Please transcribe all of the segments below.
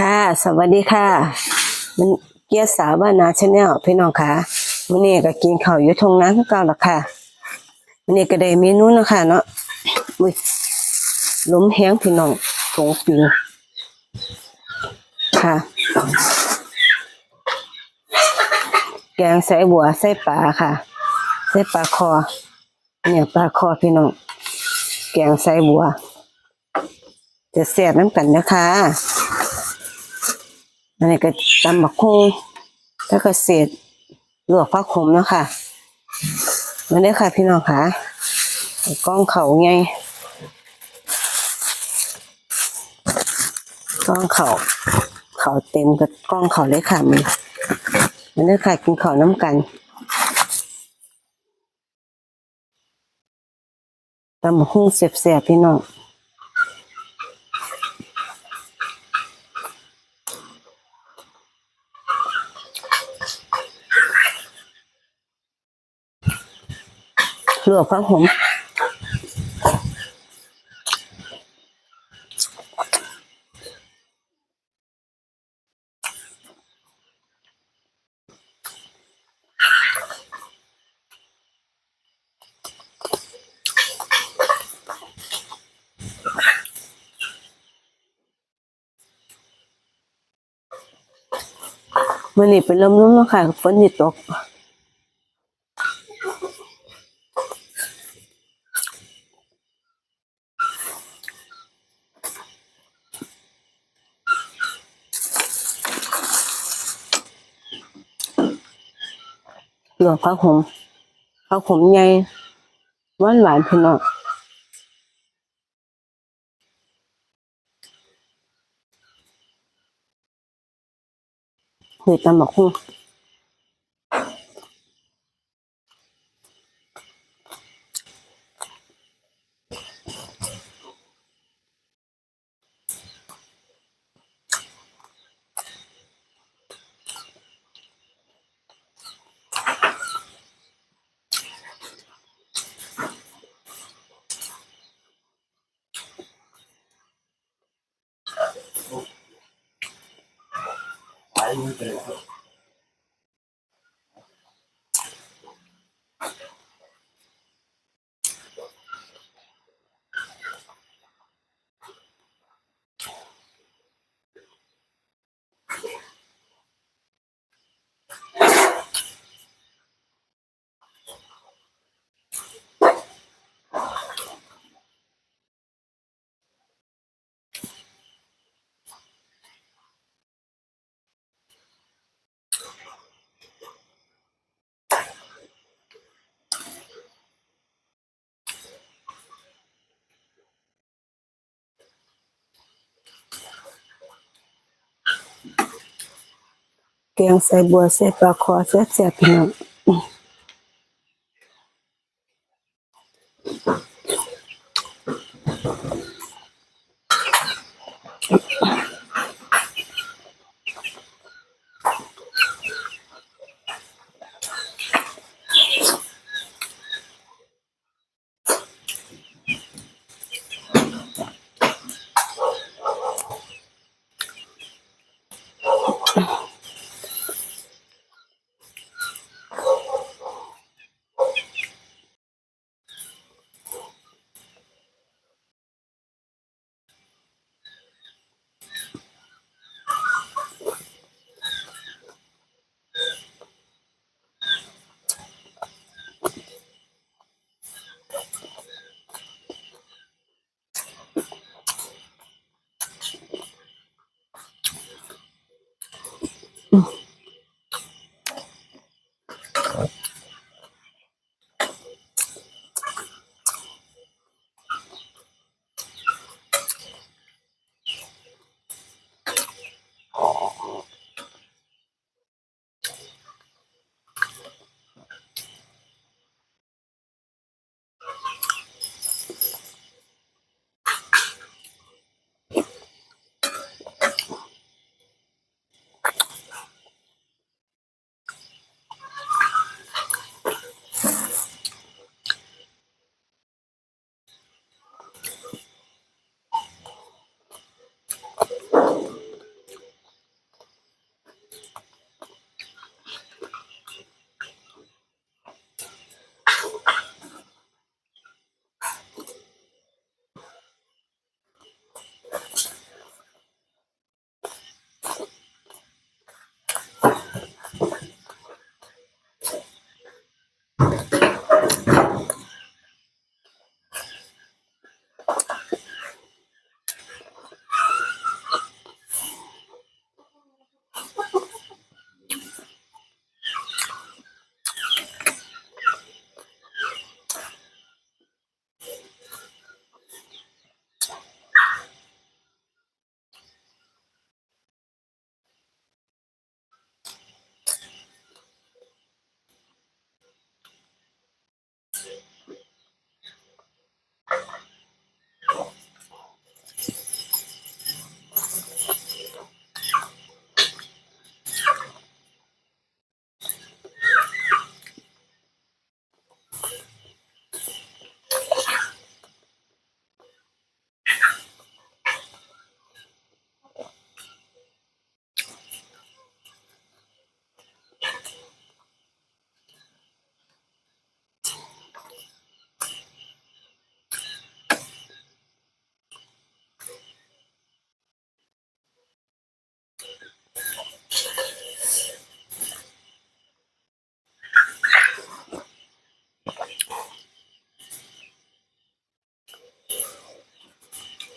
ค่ะ สวัสดีค่ะ มันเกียรติสาวบ้านนาชาแนลพี่น้องค่ะวันนี้ก็กินข้าวอยู่ทงน้ำเก่าละค่ะวันนี้ก็ได้เมนูนะคะเนาะอุ้ยล้มแห้งพี่น้องสงปิงค่ะ แกงใส่บัวใส่ปลาค่ะ ใส่ปลาคอ เนี่ยปลาคอพี่น้อง แกงใส่บัว จะแซ่บน้ำกันนะคะ อันนี้ก็ตำบักคุ้งแล้วก็เศษลวกผักขมเนาะค่ะมาได้ค่ะพี่น้องค่ะกล้องเขาไงกล้องเขาเขาเต็มกับกล้องเขาเลยค่ะมีมาได้ค่ะกินเขาน้ำกันตำบักคุ้งเสียบๆพี่น้อง ลวกผักหอมมันนี่เป็นลมๆแล้วค่ะฝนนี่ตก หลวงพระหมพระหมใหญ่หวานหวานพี่น้องเฮ้ยตำบักหุ่ง ahí muy interesante. ตียงใส่บัวใส่ปลาคอเสียเสียพี่น้องอ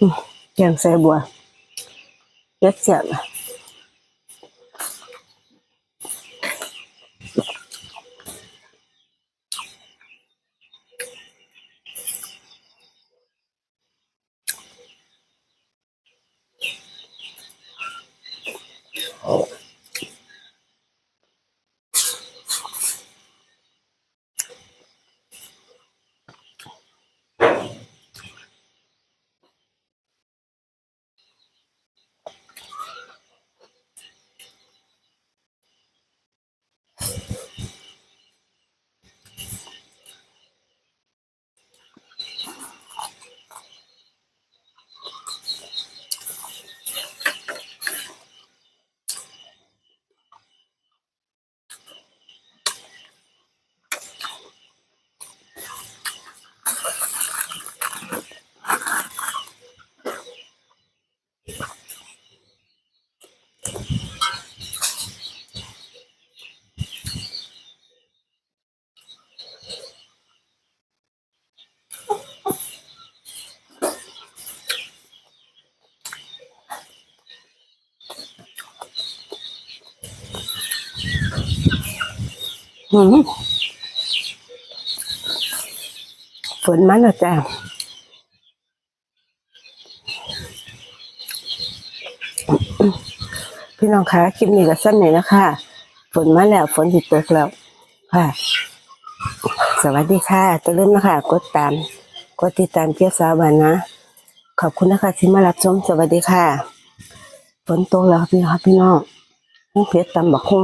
มแกงใส่บัวเล็ดเสียบอืมฝนมาแล้วจ้าพี่น้องคะคลิปนี้ก็สั้นหน่อยนะคะ ฝนมาแล้วฝนติดตกแล้ว ค่ะ สวัสดีค่ะจะเริ่มนะคะ กดตาม กดติดตามเกียร์สาวบานนะ ขอบคุณนะคะที่มารับชม สวัสดีค่ะ ฝนตกแล้วพี่ครับพี่น้องต้องเพชรตำบักคง